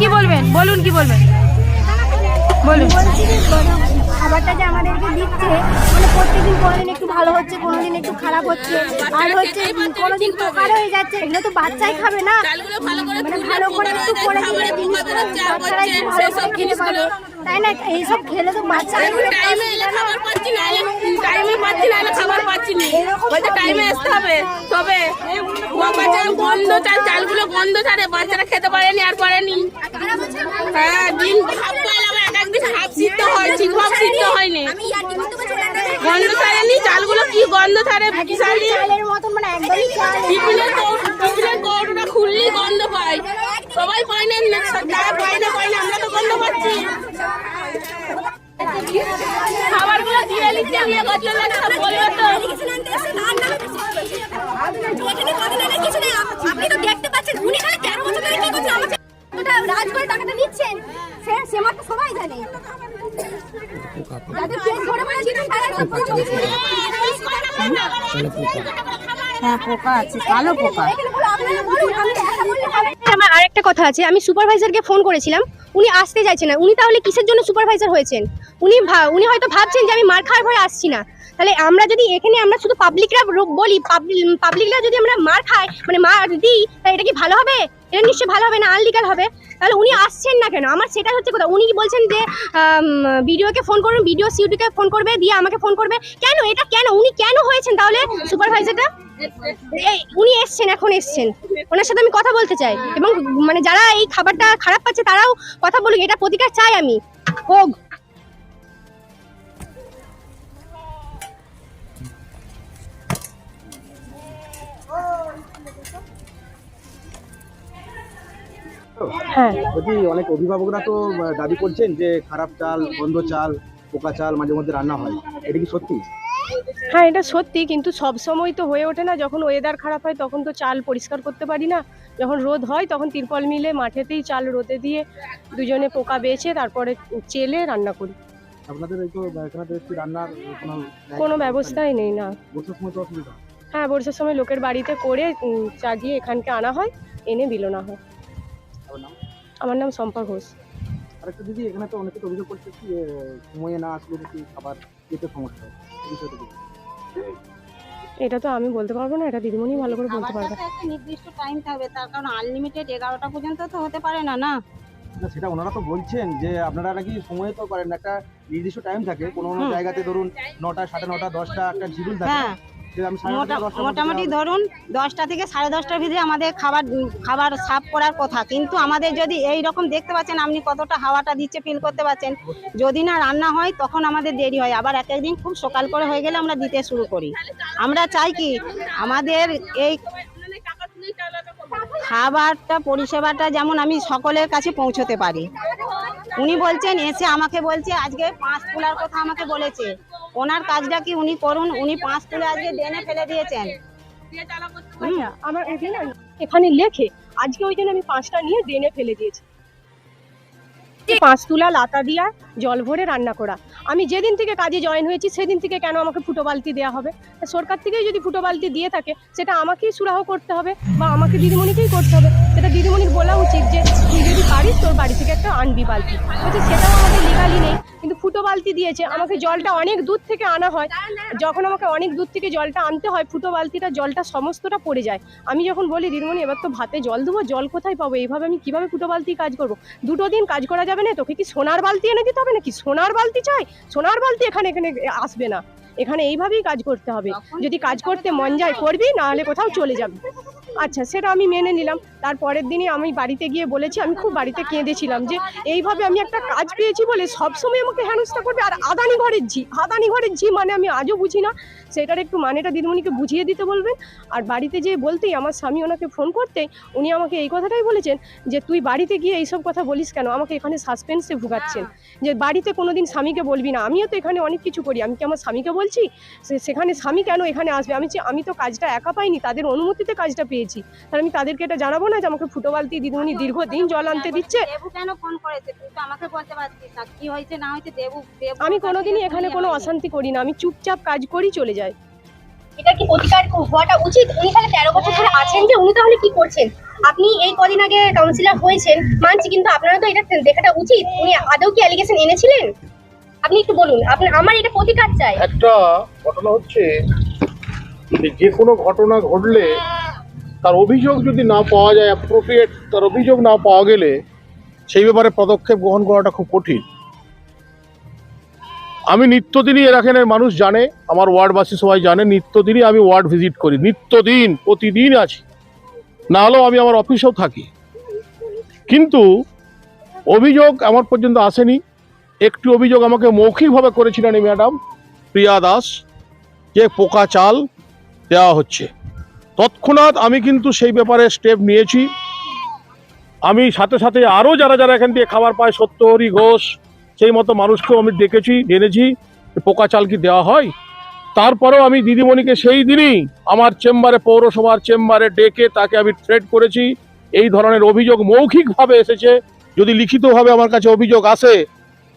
কি বলবেন? বলুন কি বলবেন? বলুন। খাবারটা যে আমাদেরকে দিচ্ছে মানে প্রত্যেকদিন কোনোদিন একটু ভালো হচ্ছে কোনোদিন একটু খারাপ হচ্ছে আর হচ্ছে কোনোদিন পোকার হয়ে যাচ্ছে এগুলো তো বাচ্চাই খাবে না। মানে ভালো করে একটু করে দিলে জিনিসগুলো বাচ্চারা একটু ভালো করে খেতে পারবে। তাই না? এইসব খেলে তো বাচ্চা টাইমে পাচ্ছি না এলে পাচ্ছি না খাবার পাচ্ছি না। বলছে টাইমে আসতে হবে। তবে বাবা চাল গন্ধ চাল, চালগুলো গন্ধ ছাড়ে, বাচ্চারা খেতে পারেনি, আর পারেনি। হ্যাঁ দিন হাফ পাইলাম হয় ঠিকভাবে হয়নি গন্ধ ছাড়েনি, চালগুলো কি গন্ধ ছাড়ে খুললেই গন্ধ পায় সবাই পায় না যারা না না, আমরা তো গন্ধ করে টাকাটা নিচ্ছেন সে সে মাত্র সবাই জানে। যাদের কেস ধরে বলে দিচ্ছেন তারা সব কিছু হ্যাঁ পোকা আছে কালো পোকা আমার আরেকটা কথা আছে আমি সুপারভাইজারকে ফোন করেছিলাম উনি আসতে চাইছেন না। উনি তাহলে কিসের জন্য সুপারভাইজার হয়েছেন? উনি ভা- উনি হয়তো ভাবছেন যে আমি মার খাওয়ার ভয়ে আসছি না। তাহলে আমরা যদি এখানে আমরা শুধু পাবলিকরা বলি পাবলিকরা যদি আমরা মার খাই মানে মার দিই তাহলে এটা কি ভালো হবে? এটা নিশ্চয়ই ভালো হবে না আনলিগাল হবে। তাহলে উনি আসছেন না কেন? আমার সেটাই হচ্ছে কথা। উনি বলছেন যে বিডিওকে ফোন করুন বিডিও সিউটিকে ফোন করবে, দিয়ে আমাকে ফোন করবে। কেন? এটা কেন? উনি কেন হয়েছেন তাহলে সুপারভাইজারটা উনি এসছেন, এখন এসছেন। ওনার সাথে আমি কথা বলতে চাই। এবং মানে যারা এই খাবারটা খারাপ পাচ্ছে, তারাও কথা বলুক। এটা প্রতিকার চাই আমি। হোক। হ্যাঁ। বলছি অনেক অভিভাবকরা তো দাবি করছেন যে খারাপ চাল বন্ধ চাল পোকা চাল মাঝে মধ্যে রান্না হয় এটা কি সত্যি? হ্যাঁ এটা সত্যি কিন্তু সব সময় তো হয়ে ওঠে না। যখন ওয়েদার খারাপ হয় তখন তো চাল পরিষ্কার করতে পারি না। যখন রোদ হয় তখন তিরপল মিলে মাঠেতেই চাল রোদে দিয়ে দুজনে পোকা বেছে তারপরে চেলে রান্না করি। আপনাদের এই তো এখানে তো একটু রান্নার কোনো কোনো ব্যবস্থাই নেই না। বছর সময় তো অসুবিধা। হ্যাঁ বর্ষার সময় লোকের বাড়িতে করে চাগিয়ে এখানকে আনা হয় এনে বিলোনা হয়। আমার নাম শম্পা ঘোষ। আরেকটা দিদি এখানে তো অনেকে অভিযোগ করছে কি সময়ে না আসলে নাকি খাবার খেতে সমস্যা। বিষয়টা এটা তো আমি বলতে পারব না এটা দিদিমণি ভালো করে বলতে পারবে। একটা নির্দিষ্ট টাইম থাকবে তার কারণ আনলিমিটেড এগারোটা পর্যন্ত তো হতে পারে না না? না সেটা ওনারা তো বলছেন যে আপনারা নাকি সময় তো করেন একটা নির্দিষ্ট টাইম থাকে কোনো কোনো জায়গাতে ধরুন নটা সাড়ে নটা দশটা একটা শিডিউল থাকে। মোটামুটি ধরুন দশটা থেকে সাড়ে দশটার ভিতরে আমাদের খাবার খাবার সাফ করার কথা। কিন্তু আমাদের যদি এই রকম দেখতে পাচ্ছেন আপনি কতটা হাওয়াটা দিচ্ছে ফিল করতে পারছেন যদি না রান্না হয় তখন আমাদের দেরি হয়। আবার এক একদিন খুব সকাল করে হয়ে গেলে আমরা দিতে শুরু করি। আমরা চাই কি আমাদের এই খাবারটা পরিষেবাটা যেমন আমি সকলের কাছে পৌঁছতে পারি। উনি বলছেন এসে আমাকে বলছে আজকে পাঁচ তোলার কথা আমাকে বলেছে। ওনার কাজটা কি উনি করুন? উনি পাঁচ তুলে আজকে ডেনে ফেলে দিয়েছেন। আমার এখানে লেখে, আজকে ওই জন্য আমি পাঁচটা নিয়ে ডেনে ফেলে দিয়েছি। পাঁচ তুলা লাতা দিয়া জল ভরে রান্না করা। আমি যেদিন থেকে কাজে জয়েন হয়েছি, সেদিন থেকে কেন আমাকে ফুটো বালতি দেওয়া হবে? সরকার থেকেই যদি ফুটো বালতি দিয়ে থাকে, সেটা আমাকেই সুরাহ করতে হবে বা আমাকে দিদিমণিকেই করতে হবে। সেটা দিদিমণির বলা উচিত যে, তুই যদি পারিস, তোর বাড়ি থেকে একটা আনবি বালতি। বলছে, সেটাও আমাদের লিগালি নেই। ফুটো বালতি দিয়েছে। আমাকে জলটা অনেক দূর থেকে আনা হয়। যখন আমাকে অনেক দূর থেকে জলটা আনতে হয় ফুটো বালতিটা জলটা সমস্তটা পড়ে যায়। আমি যখন বলি দিদিমণি এবার তো ভাতে জল দেবো জল কোথায় পাবো? এইভাবে আমি কীভাবে ফুটো বালতি কাজ করব? দুটো দিন কাজ করা যাবে না তোকে কি সোনার বালতি এনে দিতে হবে নাকি? সোনার বালতি চাই? সোনার বালতি এখানে এখানে আসবে না। এখানে এইভাবেই কাজ করতে হবে। যদি কাজ করতে মন যায় করবি না হলে কোথাও চলে যাবি। আচ্ছা সেটা আমি মেনে নিলাম। তারপরের দিনই আমি বাড়িতে গিয়ে বলেছি, আমি খুব বাড়িতে কেঁদেছিলাম যে এইভাবে আমি একটা কাজ পেয়েছি বলে সবসময় আমাকে হেনস্থা করবে। আর আদানি ঘরের ঝি, আদানি ঘরের ঝি মানে আমি আজও বুঝি না। সেটার একটু মানেটা দিদিমণিকে বুঝিয়ে দিতে বলবেন। আর বাড়িতে যেয়ে বলতেই আমার স্বামী ওনাকে ফোন করতেই উনি আমাকে এই কথাটাই বলেছেন যে, তুই বাড়িতে গিয়ে এইসব কথা বলিস কেন? আমাকে এখানে সাসপেন্সে ভুগাচ্ছেন। যে বাড়িতে কোনোদিন স্বামীকে বলবি না। আমিও তো এখানে অনেক কিছু করি। আমি কি আমার স্বামীকে বলছি? সেখানে স্বামী কেন এখানে আসবে? আমি আমি তো কাজটা একা পাইনি, তাদের অনুমতিতে কাজটা পেয়েছি। তাহলে আমি তাদেরকে এটা জানাব না যে আমাকে ফুটো বালতি দিদিমণি দীর্ঘদিন জল আনতে দিচ্ছে। দেবু কেন ফোন করেছে? তুই তো আমাকে বলতে পারছিস না। কি হয়েছে না হয়েছে দেবু দেবু আমি কোনোদিনই এখানে কোনো অশান্তি করি না। আমি চুপচাপ কাজ করি চলে যাই। এটা কি প্রতিকার হওয়াটা উচিত? উনি তাহলে তেরো বছর ধরে আছেন যে উনি তাহলে কি করছেন? আপনি এই কদিন আগে কাউন্সিলর হয়েছেন মানছি কিন্তু আপনারা তো এটা দেখাটা উচিত। উনি আদৌ কি অ্যালিগেশন এনেছিলেন? আপনি একটু বলুন আপনার আমার এটা প্রতিকার চাই। একটা ঘটনা হচ্ছে যে যে কোনো ঘটনা ঘটলে তার অভিযোগ যদি না পাওয়া যায় অ্যাপ্রোপ্রিয়েট তার অভিযোগ না পাওয়া গেলে সেই ব্যাপারে পদক্ষেপ গ্রহণ করাটা খুব কঠিন। আমি নিত্যদিনই এর এখানের মানুষ জানে, আমার ওয়ার্ডবাসী সবাই জানে, নিত্যদিনই আমি ওয়ার্ড ভিজিট করি, নিত্যদিন প্রতিদিন আছি। না হলেও আমি আমার অফিসেও থাকি। কিন্তু অভিযোগ আমার পর্যন্ত আসেনি। একটি অভিযোগ আমাকে মৌখিকভাবে করেছিলেন এই ম্যাডাম, প্রিয়া দাস, যে পোকা চাল দেওয়া হচ্ছে। তৎক্ষণাৎ আমি কিন্তু সেই ব্যাপারে স্টেপ নিয়েছি। আমি সাথে সাথে আরও যারা যারা এখান দিয়ে খাবার পায়, সত্যহরি ঘোষ, সেই মতো মানুষকেও আমি ডেকেছি জেনেছি পোকা চাল কি দেওয়া হয়? তারপরেও আমি দিদিমণিকে সেই দিনই আমার চেম্বারে, পৌরসভার চেম্বারে ডেকে তাকে আমি থ্রেড করেছি। এই ধরনের অভিযোগ মৌখিকভাবে এসেছে। যদি লিখিতভাবে আমার কাছে অভিযোগ আসে,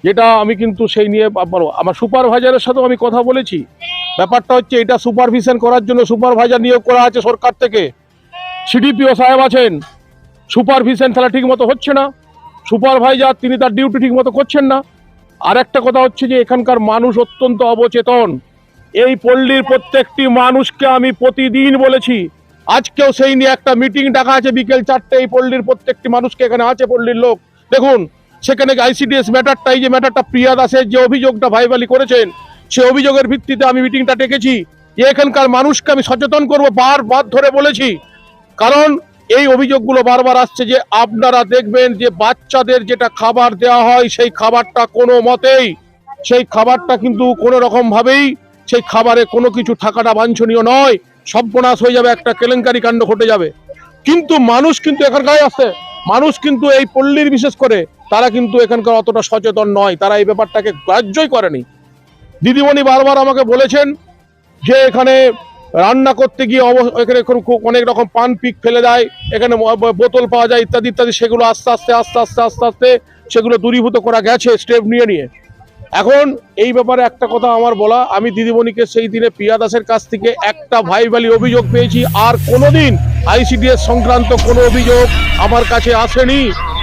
যেটা আমি কিন্তু সেই নিয়ে আমার সুপারভাইজারের সাথেও আমি কথা বলেছি। ব্যাপারটা হচ্ছে এটা সুপারভিশন করার জন্য সুপারভাইজার নিয়োগ করা আছে সরকার থেকে। সিডিপিও সাহেব আছেন সুপারভিশন তাহলে ঠিক মতো হচ্ছে না। সুপারভাইজার তিনি তার ডিউটি ঠিক মতো করছেন না। আর একটা কথা হচ্ছে যে এখানকার মানুষ অত্যন্ত অবচেতন। এই পল্লীর প্রত্যেকটি মানুষকে আমি প্রতিদিন বলেছি, আজকেও সেই নিয়ে একটা মিটিং ডাকা আছে বিকেল চারটে, এই পল্লীর প্রত্যেকটি মানুষকে এখানে আছে পল্লীর লোক। দেখুন, সেখানে আইসিডিএস ম্যাটারটা এই যে ম্যাটারটা প্রিয়া দাসের যে অভিযোগটা ভাইবালি করেছেন সে অভিযোগের ভিত্তিতে আমি মিটিংটা ডেকেছি। যে এখানকার মানুষকে আমি সচেতন করব বার বার ধরে বলেছি। কারণ এই অভিযোগগুলো বারবার আসছে যে আপনারা দেখবেন যে বাচ্চাদের যেটা খাবার দেওয়া হয়, সেই খাবারটা কোনো মতেই, সেই খাবারটা কিন্তু কোনো রকম ভাবেই সেই খাবারে কোনো কিছু থাকাটা বাঞ্ছনীয় নয়। সর্বনাশ হয়ে যাবে, একটা কেলেঙ্কারি কাণ্ড ঘটে যাবে। কিন্তু মানুষ কিন্তু এখানকার আসছে। মানুষ কিন্তু এই পল্লীর বিশেষ করে, তারা কিন্তু এখানকার অতটা সচেতন নয়। তারা এই ব্যাপারটাকে গ্রাহ্যই করেনি। দিদিমণি বারবার আমাকে বলেছেন যে এখানে রান্না করতে গিয়ে এখানে অনেক রকম পান পিক ফেলে দেয়, এখানে বোতল পাওয়া যায় ইত্যাদি ইত্যাদি, সেগুলো আস্তে আস্তে আস্তে আস্তে আস্তে আস্তে সেগুলো দূরীভূত করা গেছে স্টেপ নিয়ে নিয়ে। এখন এই ব্যাপারে একটা কথা আমার বলা, আমি দিদিমণিকে সেই দিনে প্রিয়া দাসের কাছ থেকে একটা ভাইবালি অভিযোগ পেয়েছি, আর কোনোদিন আইসিডিএস সংক্রান্ত কোনো অভিযোগ আমার কাছে আসেনি।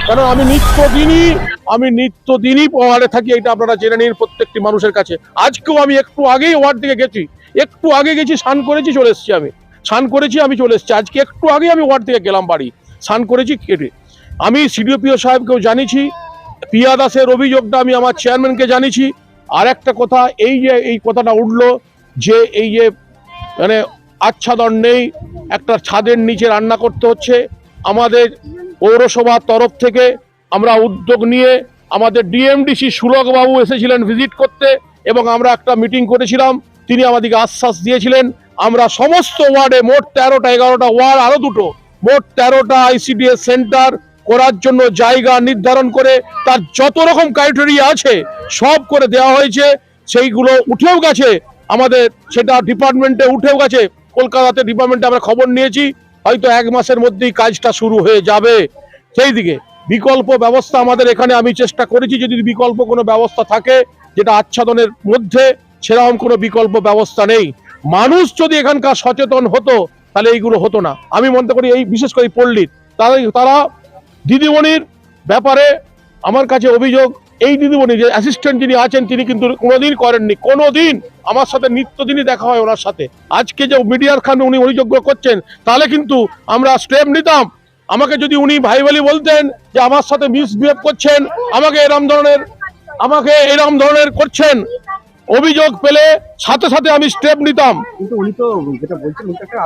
কারণ আমি নিত্যদিনই আমি নিত্যদিনই ওয়ার্ডে থাকি, এটা আপনারা জেনে নিন প্রত্যেকটি মানুষের কাছে। আজকেও আমি একটু আগেই ওয়ার্ড থেকে গেছি। একটু আগে গেছি, স্নান করেছি, চলে এসেছি আমি। স্নান করেছি, আমি চলে এসেছি। আজকে একটু আগে আমি ওয়ার্ড থেকে গেলাম বাড়ি। স্নান করেছি কেটে। আমি সিডিওপিও সাহেবকেও জানিয়েছি। পিয়া দাসের অভিযোগটা আমি আমার চেয়ারম্যানকে জানিয়েছি। আর একটা কথা, এই যে এই কথাটা উঠল যে এই যে মানে আচ্ছাদন নেই, একটা ছাদের নিচে রান্না করতে হচ্ছে। আমাদের পৌরসভার তরফ থেকে আমরা উদ্যোগ নিয়ে আমাদের ডিএমডিসি সুলকবাবু এসেছিলেন ভিজিট করতে এবং আমরা একটা মিটিং করেছিলাম। তিনি আমাদেরকে আশ্বাস দিয়েছিলেন, আমরা সমস্ত ওয়ার্ডে মোট তেরোটা, এগারোটা ওয়ার্ড আরও দুটো, মোট তেরোটা আইসিডিএস সেন্টার করার জন্য জায়গা নির্ধারণ করে তার যত রকম ক্রাইটেরিয়া আছে সব করে দেওয়া হয়েছে। সেইগুলো উঠেও গেছে। আমাদের সেটা ডিপার্টমেন্টে উঠেও গেছে। কলকাতাতে ডিপার্টমেন্টে আমরা খবর নিয়েছি, হয়তো এক মাসের মধ্যেই কাজটা শুরু হয়ে যাবে। সেই দিকে বিকল্প ব্যবস্থা আমাদের এখানে আমি চেষ্টা করেছি, যদি বিকল্প কোনো ব্যবস্থা থাকে, যেটা আচ্ছাদনের মধ্যে, সেরকম কোনো বিকল্প ব্যবস্থা নেই। মানুষ যদি এখানকার সচেতন হতো, তাহলে এইগুলো হতো না। আমি মনে করি এই, বিশেষ করে পল্লীর তারা তারা দিদিমণির ব্যাপারে আমার কাছে অভিযোগ এই দিদিমণি যে অ্যাসিস্ট্যান্ট যিনি আছেন তিনি কিন্তু কোনোদিন করেননি। কোনোদিন আমার সাথে নিত্যদিনই দেখা হয় ওনার সাথে। আজকে যে মিডিয়ার খান উনি অভিযোগ করছেন তাহলে কিন্তু আমরা স্টেপ নিতাম। আমাকে যদি উনি ভাই বলি বলতেন যে আমার সাথে মিসবিহেভ করছেন আমাকে এরম ধরনের আমাকে এরম ধরনের করছেন অভিযোগ পেলে সাথে সাথে আমি স্টেপ নিতাম।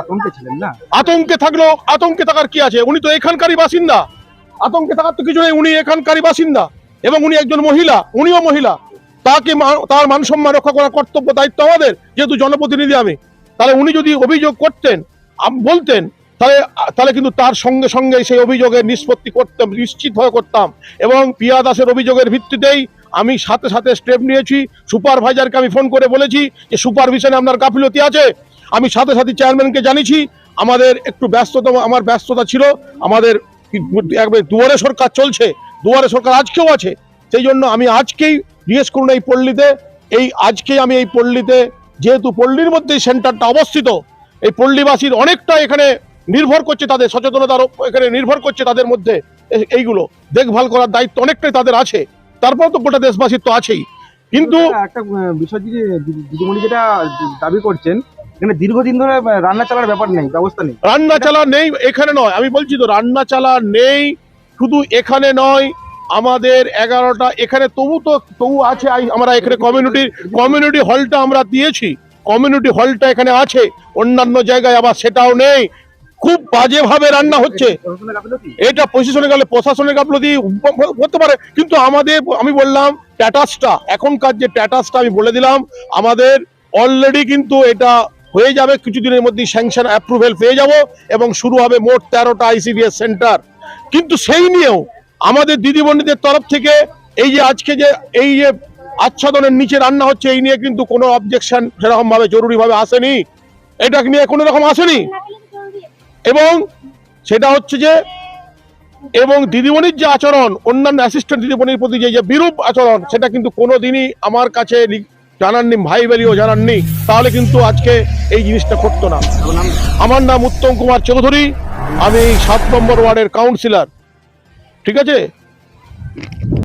আতঙ্কে ছিলেন না? আতঙ্কে থাকলেও আতঙ্কে থাকার কি আছে? উনি তো এখানকারই বাসিন্দা। আতঙ্কে থাকার তো কিছু নেই উনি এখানকারই বাসিন্দা। এবং উনি একজন মহিলা, উনিও মহিলা। তাকে তার মান সম্মান রক্ষা করার কর্তব্য, দায়িত্ব আমাদের, যেহেতু জনপ্রতিনিধি আমি। তাহলে উনি যদি অভিযোগ করতেন বলতেন, তাহলে তাহলে কিন্তু তার সঙ্গে সঙ্গে সেই অভিযোগের নিষ্পত্তি করতাম, নিশ্চিত হয়ে করতাম। এবং পিয়া দাসের অভিযোগের ভিত্তিতেই আমি সাথে সাথে স্টেপ নিয়েছি, সুপারভাইজারকে আমি ফোন করে বলেছি যে, সুপারভিশনে আপনার গাফিলতি আছে? আমি সাথে সাথে চেয়ারম্যানকে জানিয়েছি, আমাদের একটু ব্যস্ততা আমার ব্যস্ততা ছিল, আমাদের একবার দুয়ারে সরকার চলছে দুয়ারে সরকার আজকেও আছে। সেই জন্য আমি আজকেই জিজ্ঞেস করুন এই পল্লীতে। এই আজকেই আমি এই পল্লীতে যেহেতু পল্লীর মধ্যে সেন্টারটা অবস্থিত এই পল্লীবাসীর অনেকটা এখানে নির্ভর করছে তাদের সচেতনতার এখানে নির্ভর করছে তাদের মধ্যে এইগুলো। দেখভাল করার দায়িত্ব অনেকটাই তাদের আছে। তারপর তো গোটা দেশবাসীর তো আছেই। কিন্তু একটা বিষয় যে দিদিমণি যেটা দাবি করছেন এখানে দীর্ঘদিন ধরে রান্না চালার ব্যাপার নেই ব্যবস্থা নেই। রান্না চালা নেই এখানে নয়। আমি বলছি তো রান্না চালা নেই শুধু এখানে নয়, আমাদের এগারোটা, এখানে তবু তো, তবু আছে আমরা এখানে কমিউনিটি কমিউনিটি হলটা আমরা দিয়েছি। কমিউনিটি হলটা এখানে আছে, অন্যান্য জায়গায় আবার সেটাও নেই। খুব বাজেভাবে রান্না হচ্ছে। এটা প্রশাসনে গেলে, প্রশাসনের গাফলতি হতে পারে, কিন্তু আমাদের, আমি বললাম স্ট্যাটাসটা এখনকার যে স্ট্যাটাসটা আমি বলে দিলাম, আমাদের অলরেডি কিন্তু এটা হয়ে যাবে, কিছুদিনের মধ্যেই স্যাংশন অ্যাপ্রুভেল পেয়ে যাব, এবং শুরু হবে মোট তেরোটা আইসিডিএস সেন্টার কিন্তু সেই নিয়েও আমাদের দিদিমণিদের তরফ থেকে এই যে আজকে যে এই যে আচ্ছাদনের নিচে রান্না হচ্ছে, এই নিয়ে কিন্তু কোনো অবজেকশন সেরকম ভাবে জরুরি ভাবে আসেনি। এটা নিয়ে কোনো রকম আসেনি। এবং সেটা হচ্ছে যে, এবং দিদিমণির যে আচরণ, অন্যান্য অ্যাসিস্ট্যান্ট দিদিমণির প্রতি যে বিরূপ আচরণ, সেটা কিন্তু কোনো দিনই আমার কাছে জানাননি, ভাই বেলিও জানাননি। তাহলে কিন্তু আজকে এই জিনিসটা ঘটতো না। আমার নাম উত্তম কুমার চৌধুরী। আমি সাত নম্বর ওয়ার্ডের কাউন্সিলর ঠিক আছে?